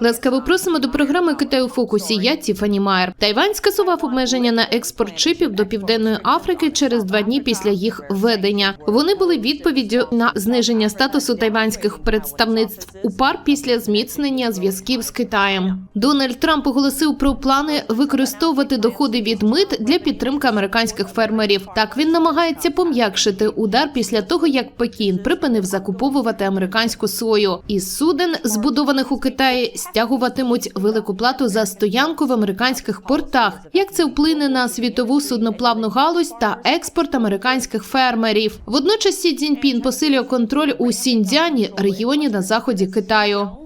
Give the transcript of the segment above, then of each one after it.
Ласкаво просимо до програми Китай у фокусі. Я Тіфані Майер. Тайвань скасував обмеження на експорт чипів до південної Африки через два дні після їх введення. Вони були відповіддю на зниження статусу тайванських представництв у пар після зміцнення зв'язків з Китаєм. Дональд Трамп оголосив про плани використовувати доходи від мит для підтримки американських фермерів. Так він намагається пом'якшити удар після того, як Пекін припинив закуповувати американську сою. Із суден, збудованих у Китаї, стягуватимуть велику плату за стоянку в американських портах. Як це вплине на світову судноплавну галузь та експорт американських фермерів? Водночас Сі Цзіньпін посилює контроль у Сіньцзяні, регіоні на заході Китаю.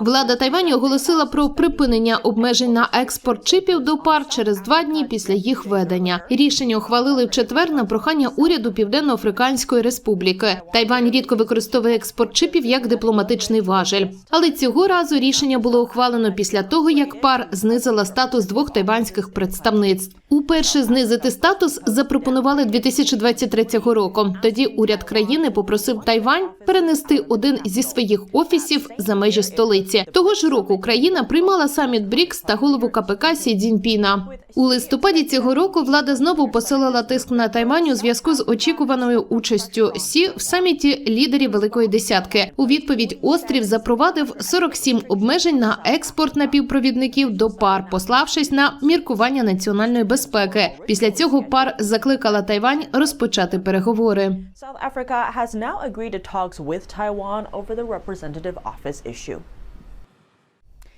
Влада Тайваню оголосила про припинення обмежень на експорт чипів до пар через два дні після їх введення. Рішення ухвалили в четвер на прохання уряду Південно-Африканської Республіки. Тайвань рідко використовує експорт чипів як дипломатичний важель, але цього разу рішення було ухвалено після того, як пар знизила статус двох тайванських представництв. Уперше знизити статус запропонували 2023 року. Тоді уряд країни попросив Тайвань перенести один зі своїх офісів за межі столиці. Того ж року Україна приймала саміт БРІКС та голову КПК Сі Цзіньпіна. У листопаді цього року влада знову посилила тиск на Тайвань у зв'язку з очікуваною участю Сі в саміті лідерів Великої Десятки. У відповідь острів запровадив 47 обмежень на експорт напівпровідників до пар, пославшись на міркування національної безпеки. Після цього пар закликала Тайвань розпочати переговори. South Africa has now agreed to talks with Taiwan over the representative office issue.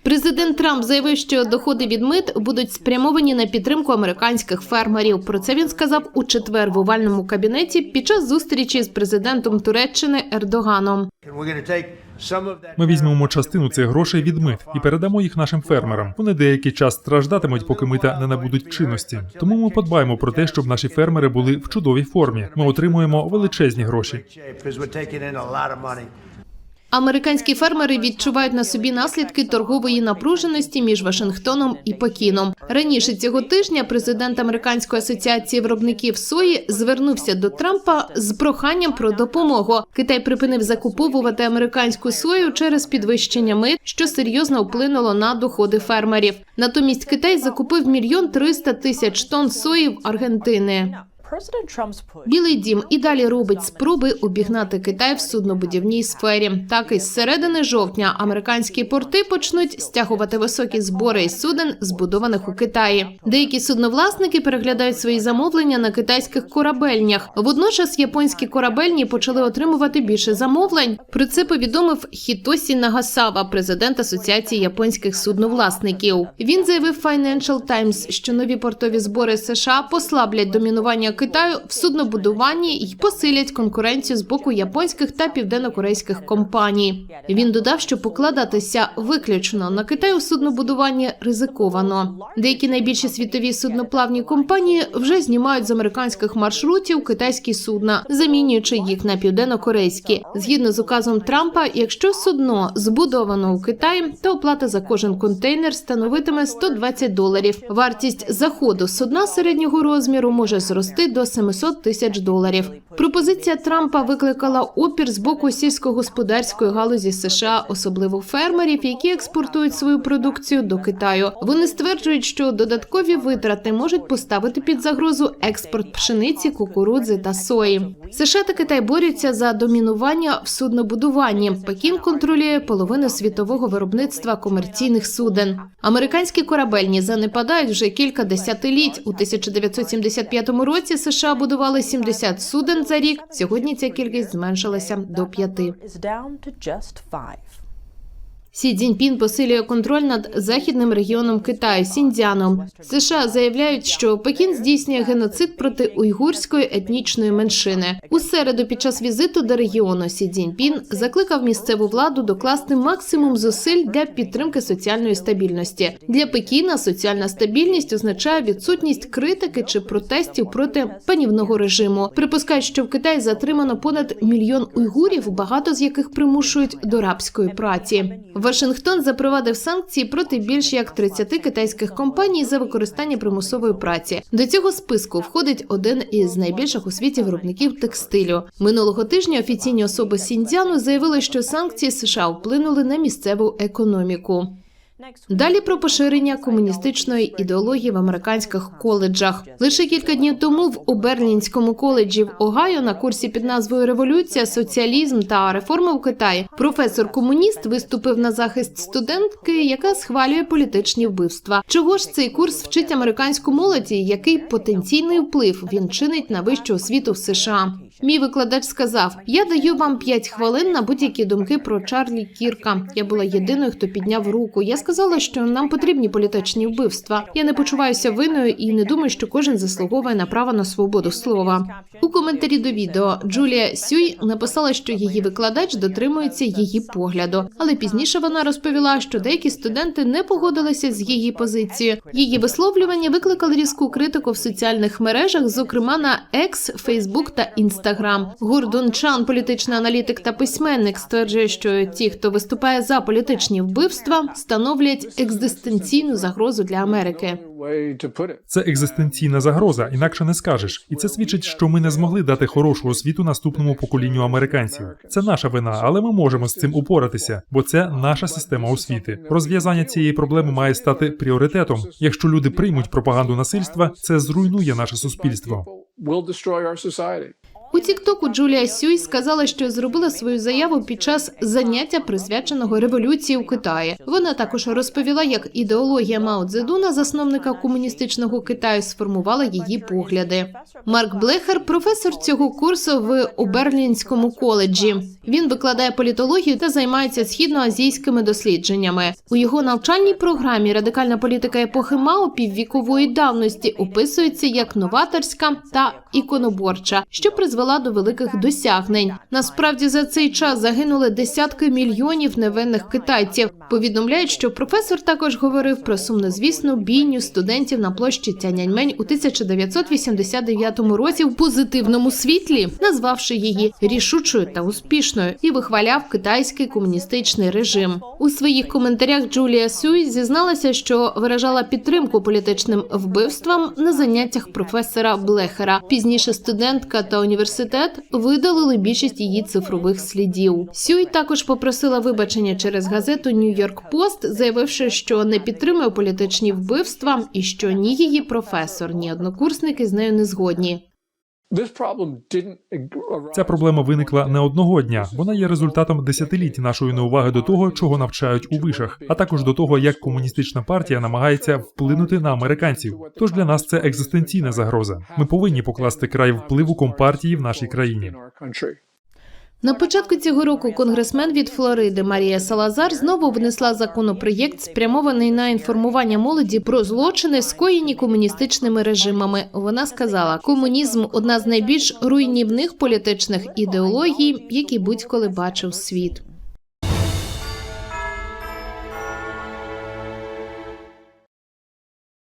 Президент Трамп заявив, що доходи від мит будуть спрямовані на підтримку американських фермерів. Про це він сказав у четвер в овальному кабінеті під час зустрічі з президентом Туреччини Ердоганом. Ми візьмемо частину цих грошей від мит і передамо їх нашим фермерам. Вони деякий час страждатимуть, поки мита не набудуть чинності. Тому ми подбаємо про те, щоб наші фермери були в чудовій формі. Ми отримуємо величезні гроші. Американські фермери відчувають на собі наслідки торгової напруженості між Вашингтоном і Пекіном. Раніше цього тижня президент Американської асоціації виробників сої звернувся до Трампа з проханням про допомогу. Китай припинив закуповувати американську сою через підвищення мит, що серйозно вплинуло на доходи фермерів. Натомість Китай закупив мільйон триста тисяч тонн сої в Аргентини. Білий дім і далі робить спроби обігнати Китай в суднобудівній сфері. Так і з середини жовтня американські порти почнуть стягувати високі збори із суден, збудованих у Китаї. Деякі судновласники переглядають свої замовлення на китайських корабельнях. Водночас японські корабельні почали отримувати більше замовлень. Про це повідомив Хітосі Нагасава, президент Асоціації японських судновласників. Він заявив Financial Times, що нові портові збори США послаблять домінування Китаю в суднобудуванні і посилять конкуренцію з боку японських та південно-корейських компаній. Він додав, що покладатися виключно на Китай у суднобудуванні ризиковано. Деякі найбільші світові судноплавні компанії вже знімають з американських маршрутів китайські судна, замінюючи їх на південно-корейські. Згідно з указом Трампа, якщо судно збудовано у Китаї, то оплата за кожен контейнер становитиме 120 доларів. Вартість заходу судна середнього розміру може зрости до 700 тисяч доларів. Пропозиція Трампа викликала опір з боку сільськогосподарської галузі США, особливо фермерів, які експортують свою продукцію до Китаю. Вони стверджують, що додаткові витрати можуть поставити під загрозу експорт пшениці, кукурудзи та сої. США та Китай борються за домінування в суднобудуванні. Пекін контролює половину світового виробництва комерційних суден. Американські корабельні занепадають вже кілька десятиліть. У 1975 році США будували 70 суден за рік. Сьогодні ця кількість зменшилася до п'яти. Сі Цзіньпін посилює контроль над західним регіоном Китаю Сіньцзяном. США заявляють, що Пекін здійснює геноцид проти уйгурської етнічної меншини. У середу під час візиту до регіону Сі Цзіньпін закликав місцеву владу докласти максимум зусиль для підтримки соціальної стабільності. Для Пекіна соціальна стабільність означає відсутність критики чи протестів проти панівного режиму. Припускають, що в Китаї затримано понад мільйон уйгурів, багато з яких примушують до рабської праці. Вашингтон запровадив санкції проти більш як 30 китайських компаній за використання примусової праці. До цього списку входить один із найбільших у світі виробників текстилю. Минулого тижня офіційні особи Сіньцзяну заявили, що санкції США вплинули на місцеву економіку. Далі про поширення комуністичної ідеології в американських коледжах. Лише кілька днів тому в Оберлінському коледжі в Огайо на курсі під назвою Революція, соціалізм та реформи в Китаї професор-комуніст виступив на захист студентки, яка схвалює політичні вбивства. Чого ж цей курс вчить американську молоді? Який потенційний вплив він чинить на вищу освіту в США? Мій викладач сказав: Я даю вам 5 хвилин на будь-які думки про Чарлі Кірка. Я була єдиною, хто підняв руку. Я сказала, що нам потрібні політичні вбивства. Я не почуваюся винною і не думаю, що кожен заслуговує на право на свободу слова. У коментарі до відео Джулія Сюй написала, що її викладач дотримується її погляду, але пізніше вона розповіла, що деякі студенти не погодилися з її позицією. Її висловлювання викликали різку критику в соціальних мережах, зокрема на X, Facebook та Instagram. Гордон Чан, політичний аналітик та письменник, стверджує, що ті, хто виступає за політичні вбивства, становлять екзистенційну загрозу для Америки. Це екзистенційна загроза, інакше не скажеш. І це свідчить, що ми не змогли дати хорошу освіту наступному поколінню американців. Це наша вина, але ми можемо з цим упоратися, бо це наша система освіти. Розв'язання цієї проблеми має стати пріоритетом. Якщо люди приймуть пропаганду насильства, це зруйнує наше суспільство. У Тіктоку Джулія Сюй сказала, що зробила свою заяву під час заняття, присвяченого революції у Китаї. Вона також розповіла, як ідеологія Мао Цзедуна, засновника комуністичного Китаю, сформувала її погляди. Марк Блехер, професор цього курсу в Оберлінському коледжі. Він викладає політологію та займається східноазійськими дослідженнями. У його навчальній програмі радикальна політика епохи Мао піввікової давності описується як новаторська та іконоборча, що призвела до великих досягнень. Насправді за цей час загинули десятки мільйонів невинних китайців. Повідомляють, що професор також говорив про сумнозвісну бійню студентів на площі Тяньаньмень у 1989 році в позитивному світлі, назвавши її рішучою та успішною, і вихваляв китайський комуністичний режим. У своїх коментарях Джулія Сюй зізналася, що виражала підтримку політичним вбивствам на заняттях професора Блехера. Пізніше студентка та університет видалили більшість її цифрових слідів. Сюй також попросила вибачення через газету Нью-Йорк Пост, заявивши, що не підтримує політичні вбивства і що ні її професор, ні однокурсники з нею не згодні. Ця проблема виникла не одного дня. Вона є результатом десятиліть нашої неуваги до того, чого навчають у вишах, а також до того, як комуністична партія намагається вплинути на американців. Тож для нас це екзистенційна загроза. Ми повинні покласти край впливу компартії в нашій країні. На початку цього року конгресмен від Флориди Марія Салазар знову внесла законопроєкт, спрямований на інформування молоді про злочини, скоєні комуністичними режимами. Вона сказала, комунізм одна з найбільш руйнівних політичних ідеологій, які будь-коли бачив світ.